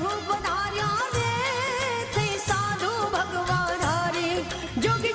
પ્રભુ પધાર્યા રે થઈ સાધુ ભગવાન હારે જોગી